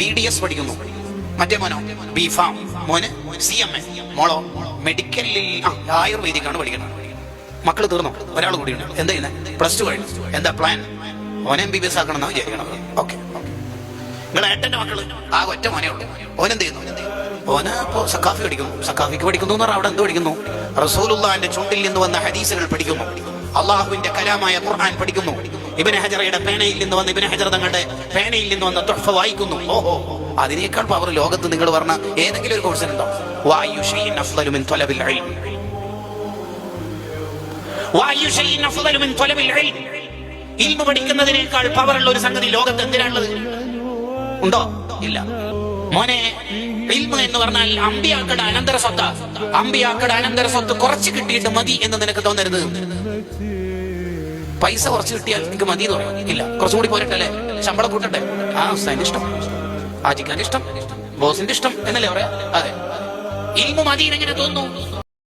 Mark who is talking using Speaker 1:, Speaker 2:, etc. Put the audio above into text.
Speaker 1: B D S പഠിക്കുന്നു. മറ്റേ മോനോ? ബി ഫാം മോന് സി എം എ മോളോ? മെഡിക്കലിൽ ആയുർവേദിക്കാണ് പഠിക്കുന്നത്. മക്കൾ തീർന്നു? ഒരാൾ ഉണ്ട്. എന്താ ചെയ്യുന്നത് പ്ലസ് ടു കഴിഞ്ഞു എന്താ പ്ലാൻ ഓനെ എം ബി ബി എസ് ആക്കണം എന്നാ വിചാരിക്കണം ഓക്കെ നിങ്ങളെ ഏട്ടന്റെ മക്കൾ ആ ഒറ്റ മോനെ ഉള്ളൂ. ഓനെന്ത് ചെയ്യുന്നു? ഓന് ഇപ്പോ സക്കാഫി പഠിക്കുന്നു. സക്കാഫിക്ക് പഠിക്കുന്നു എന്ന് പറഞ്ഞാൽ അവിടെ എന്ത് പഠിക്കുന്നു? റസൂലുള്ളാന്റെ ചുണ്ടിൽ നിന്ന് വന്ന ഹദീസുകൾ പഠിക്കുന്നു. അള്ളാഹുവിന്റെ കലാമായ ഖുർആൻ പഠിക്കുന്നു. ഇബിന് ഹജറയുടെ പേനയിൽ നിന്ന് വന്ന് ഇബിന് ഹജർ തങ്ങളുടെ പേനയിൽ നിന്ന് വന്ന തുഹഫ വായിക്കുന്നു. ഓഹോ അതിനേക്കാൾ പവർ ലോകത്ത് നിങ്ങൾ പറഞ്ഞ ഏതെങ്കിലും ഒരു ത്വലബിൽ ഇൽം. ഇൽമ പഠിക്കുന്നതിനേക്കാൾ പവറുള്ള ഒരു സംഗതി ലോകത്ത് എന്തിനാണുള്ളത്? ഉണ്ടോ? ഇല്ല. മോനെ ഇൽമ എന്ന് പറഞ്ഞാൽ അമ്പിയാക്കട അനന്തര സ്വത്ത. അമ്പിയാക്കട അനന്തര സ്വത്ത് കുറച്ച് കിട്ടിയിട്ട് മതി എന്ന് നിനക്ക് തോന്നരുത്. പൈസ കുറച്ച് കിട്ടിയാൽ എനിക്ക് മതി എന്ന് പറയും. ഇല്ല കുറച്ചും കൂടി പോരട്ടല്ലേ? ശമ്പളം കൂട്ടട്ടെ? ആ ഉസ്താദിന്റെ ഇഷ്ടം. ആജിക്കാന്റെ ഇഷ്ടം ബോസിന്റെ ഇഷ്ടം എന്നല്ലേ പറയാ? അതെ. ഇൽമ മതി എങ്ങനെ തോന്നുന്നു.